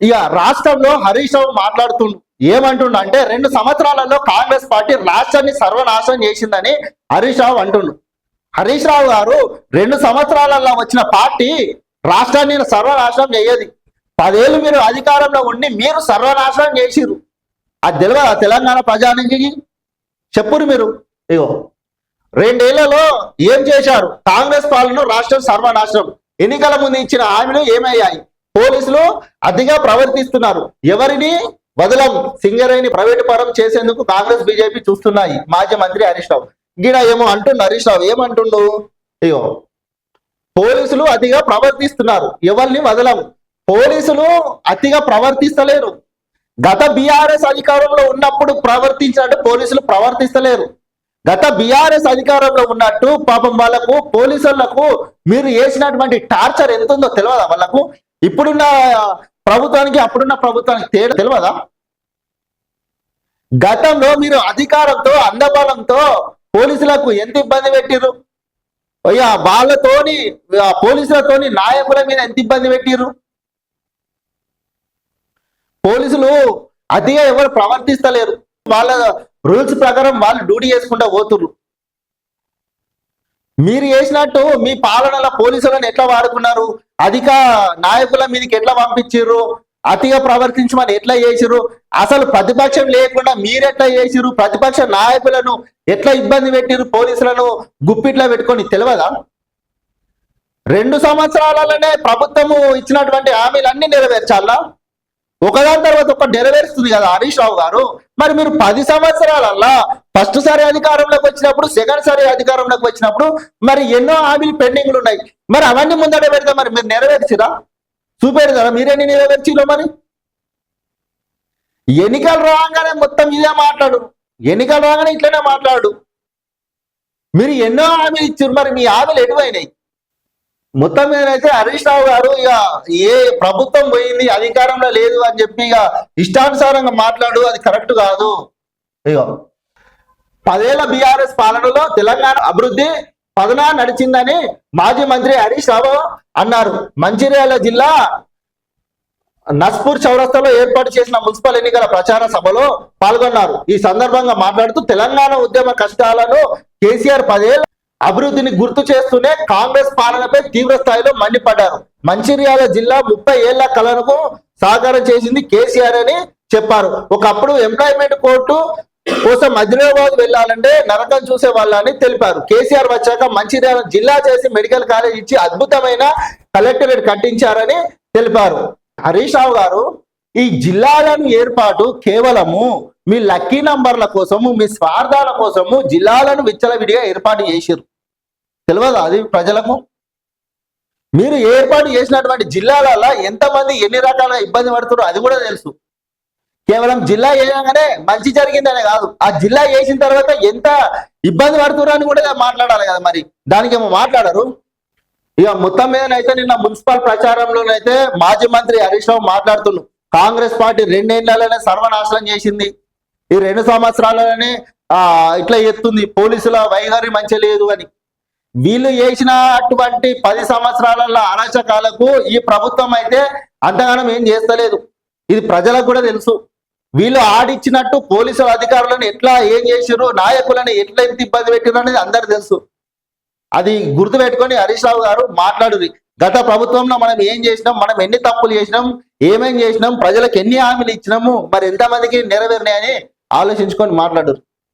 ఇక రాష్ట్రంలో హరీష్ రావు మాట్లాడుతుండు. ఏమంటుండు అంటే రెండు సంవత్సరాలలో కాంగ్రెస్ పార్టీ రాష్ట్రాన్ని సర్వనాశనం చేసిందని హరీష్ రావు అంటుండు. హరీష్ రావు గారు రెండు సంవత్సరాలలో వచ్చిన పార్టీ రాష్ట్రాన్ని సర్వనాశనం చేయదు. పదేళ్ళు మీరు అధికారంలో ఉండి మీరు సర్వనాశనం చేసిరు అది తెలియదా తెలంగాణ ప్రజానికి చెప్పురు మీరు. ఇగో రెండేళ్ళలో ఏం చేశారు? కాంగ్రెస్ పాలన రాష్ట్రం సర్వనాశనం. ఎన్నికల ముందు ఇచ్చిన హామీలు ఏమయ్యాయి? పోలీసులు అతిగా ప్రవర్తిస్తున్నారు. ఎవరిని? వదలం. సింగరేణి ప్రైవేటు పరం చేసేందుకు కాంగ్రెస్ బీజేపీ చూస్తున్నాయి. మాజీ మంత్రి హరీష్ రావు. ఈయన ఏమో అంటుండు హరీష్ రావు. ఏమంటుండు? అయ్యో పోలీసులు అతిగా ప్రవర్తిస్తున్నారు. ఎవరిని వదలం? పోలీసులు అతిగా ప్రవర్తిస్తలేరు. గత బీఆర్ఎస్ అధికారంలో ఉన్నప్పుడు ప్రవర్తించినట్టు పోలీసులు ప్రవర్తిస్తలేరు. గత బీఆర్ఎస్ అధికారంలో ఉన్నట్టు పాపం వాళ్ళకు పోలీసులకు మీరు చేసినటువంటి టార్చర్ ఎంత ఉందో తెలియదా వాళ్ళకు? ఇప్పుడున్న ప్రభుత్వానికి అప్పుడున్న ప్రభుత్వానికి తేడా తెలియదా గతంలో మీరు అధికారంతో అందబలంతో పోలీసులకు ఎంత ఇబ్బంది పెట్టిర్రు? అయ్యా వాళ్ళతోని పోలీసులతోని నాయకుల మీద ఎంత ఇబ్బంది పెట్టిర్రు? పోలీసులు అతిగా ఎవరు ప్రవర్తిస్తలేరు. వాళ్ళ రూల్స్ ప్రకారం వాళ్ళు డ్యూటీ చేసుకుంటా పోతుర్రు. మీరు చేసినట్టు మీ పాలనలో పోలీసులను ఎట్లా వాడుకున్నారు? అధిక నాయకుల మీదకి ఎట్లా పంపించిర్రు? అతిగా ప్రవర్తించమని ఎట్లా చేసిరు అసలు ప్రతిపక్షం లేకుండా మీరెట్లా చేసిరు ప్రతిపక్ష నాయకులను ఎట్లా ఇబ్బంది పెట్టిర్రు పోలీసులను? గుప్పిట్లా పెట్టుకొని తెలియదా? రెండు సంవత్సరాలలోనే ప్రభుత్వము ఇచ్చినటువంటి హామీలన్నీ నెరవేర్చాలా? ఒకదాని తర్వాత ఒక నెరవేరుస్తుంది కదా హరీష్ రావు గారు. మరి మీరు పది సంవత్సరాలల్లా ఫస్ట్ సారి అధికారంలోకి వచ్చినప్పుడు సెకండ్ సారి అధికారంలోకి వచ్చినప్పుడు మరి ఎన్నో హామీలు పెండింగ్లు ఉన్నాయి. మరి అవన్నీ ముందట పెడతా మరి మీరు నెరవేర్చిరా? చూపెడతారా? మీరెన్ని నెరవేర్చిలో మరి? ఎన్నికలు రాగానే మొత్తం ఇదే మాట్లాడు. ఎన్నికలు రాగానే ఇట్లనే మాట్లాడు. మీరు ఎన్నో హామీలు ఇచ్చారు మరి మీ హామీలు ఎటువైనాయి? మొత్తం మీద అయితే హరీష్ రావు గారు ఇక ఏ ప్రభుత్వం పోయింది అధికారంలో లేదు అని చెప్పి ఇక ఇష్టానుసారంగా మాట్లాడు అది కరెక్ట్ కాదు. ఇక పదేళ్ళ బీఆర్ఎస్ పాలనలో తెలంగాణ అభివృద్ధి పదనా నడిచిందని మాజీ మంత్రి హరీష్ రావు అన్నారు. మంచిర్యాల జిల్లా నస్పూర్ చౌరస్తాలో ఏర్పాటు చేసిన మున్సిపల్ ఎన్నికల ప్రచార సభలో పాల్గొన్నారు. ఈ సందర్భంగా మాట్లాడుతూ తెలంగాణ ఉద్యమ కష్టాలను కేసీఆర్ పదేళ్ళ అభివృద్ధిని గుర్తు చేస్తూనే కాంగ్రెస్ పాలనపై తీవ్ర స్థాయిలో మండిపడ్డారు. మంచిర్యాల జిల్లా ముప్పై ఏళ్ళ కళలకు సహకారం చేసింది కేసీఆర్ అని చెప్పారు. ఒకప్పుడు ఎంప్లాయ్మెంట్ కోర్టు కోసం హైదరాబాద్ వెళ్ళాలంటే నరకం చూసే వాళ్ళని తెలిపారు. కేసీఆర్ వచ్చాక మంచిర్యాల జిల్లా చేసి మెడికల్ కాలేజ్ ఇచ్చి అద్భుతమైన కలెక్టరేట్ కట్టించారని తెలిపారు. హరీష్ రావు గారు ఈ జిల్లాలను ఏర్పాటు కేవలము మీ లక్కీ నంబర్ల కోసము మీ స్వార్థాల కోసము జిల్లాలను విచ్చలవిడిగా ఏర్పాటు చేసిరు తెలియదు అది ప్రజలకు? మీరు ఏర్పాటు చేసినటువంటి జిల్లాలలో ఎంతమంది ఎన్ని రకాల ఇబ్బంది పడుతున్నారు అది కూడా తెలుసు. కేవలం జిల్లా వేయగానే మంచి జరిగిందనే కాదు. ఆ జిల్లా వేసిన తర్వాత ఎంత ఇబ్బంది పడుతున్నారు అని కూడా మాట్లాడాలి కదా మరి. దానికేమో మాట్లాడరు. ఇక మొత్తం మీదనైతే నిన్న మున్సిపల్ ప్రచారంలోనైతే మాజీ మంత్రి హరీష్ రావు మాట్లాడుతున్నాడు కాంగ్రెస్ పార్టీ రెండేళ్ళలోనే సర్వనాశనం చేసింది. ఈ రెండు సంవత్సరాలలోనే ఆ ఇట్లా ఎత్తుంది. పోలీసుల వైఖరి మంచి లేదు అని. వీళ్ళు చేసిన అటువంటి పది సంవత్సరాల అరాచకాలకు ఈ ప్రభుత్వం అయితే అంతగానం ఏం చేస్తలేదు. ఇది ప్రజలకు కూడా తెలుసు. వీళ్ళు ఆడిచ్చినట్టు పోలీసుల అధికారులను ఎట్లా ఏం చేసిర్రు నాయకులను ఎట్లా ఎంత ఇబ్బంది పెట్టిర్రు అనేది అందరు తెలుసు. అది గుర్తు పెట్టుకొని హరీష్ రావు గారు మాట్లాడుది గత ప్రభుత్వంలో మనం ఏం చేసినాం మనం ఎన్ని తప్పులు చేసినాం ఏమేం చేసినాం ప్రజలకు ఎన్ని హామీలు ఇచ్చినాము మరి ఎంతమందికి నెరవేరినాయని ఆలోచించుకొని మాట్లాడరు.